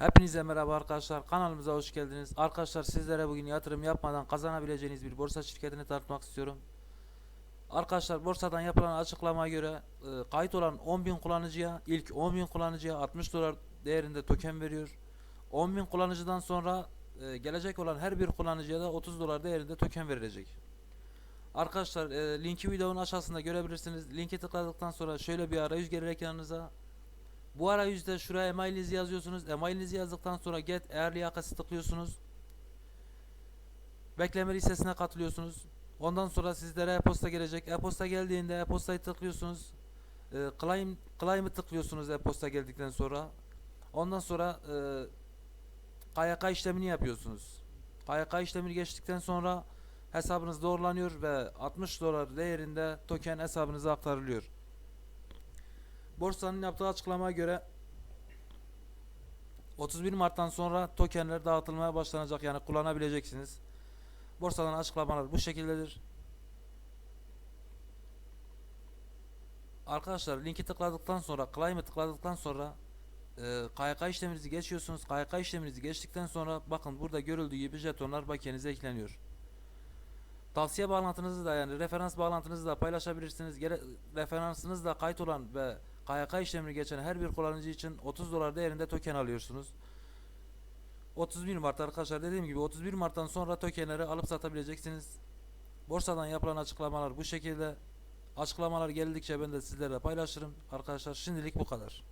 Hepinize merhaba arkadaşlar. Kanalımıza hoş geldiniz. Arkadaşlar sizlere bugün yatırım yapmadan kazanabileceğiniz bir borsa şirketini tanıtmak istiyorum. Arkadaşlar borsadan yapılan açıklamaya göre e, kayıt olan 10.000 kullanıcıya ilk 10.000 kullanıcıya 60 dolar değerinde token veriyor. 10.000 kullanıcıdan sonra e, gelecek olan her bir kullanıcıya da 30 dolar değerinde token verilecek. Arkadaşlar e, linki videonun aşağısında görebilirsiniz. Linke tıkladıktan sonra şöyle bir arayüz gelir ekranınıza. Bu arayüzde şuraya emailinizi yazıyorsunuz. Emailinizi yazdıktan sonra get eğer liyakası tıklıyorsunuz. Bekleme listesine katılıyorsunuz. Ondan sonra sizlere e-posta gelecek. E-posta geldiğinde e-postayı tıklıyorsunuz. E, claim claim'i tıklıyorsunuz e-posta geldikten sonra. Ondan sonra e, KYK işlemini yapıyorsunuz. KYK işlemini geçtikten sonra hesabınız doğrulanıyor ve 60 dolar değerinde token hesabınıza aktarılıyor. Borsanın yaptığı açıklamaya göre 31 Mart'tan sonra tokenler dağıtılmaya başlanacak yani kullanabileceksiniz. Borsadan açıklamalar bu şekildedir. Arkadaşlar linki tıkladıktan sonra claim'i tıkladıktan sonra e, KYK işleminizi geçiyorsunuz. KYK işleminizi geçtikten sonra bakın burada görüldüğü gibi jetonlar bakiyenize ekleniyor. Tavsiye bağlantınızı da yani referans bağlantınızı da paylaşabilirsiniz. Gere, referansınızda kayıt olan ve KYK işlemini geçen her bir kullanıcı için 30 dolar değerinde token alıyorsunuz. 31 Mart arkadaşlar dediğim gibi 31 Mart'tan sonra tokenleri alıp satabileceksiniz. Borsadan yapılan açıklamalar bu şekilde. Açıklamalar geldikçe ben de sizlerle paylaşırım. Arkadaşlar şimdilik bu kadar.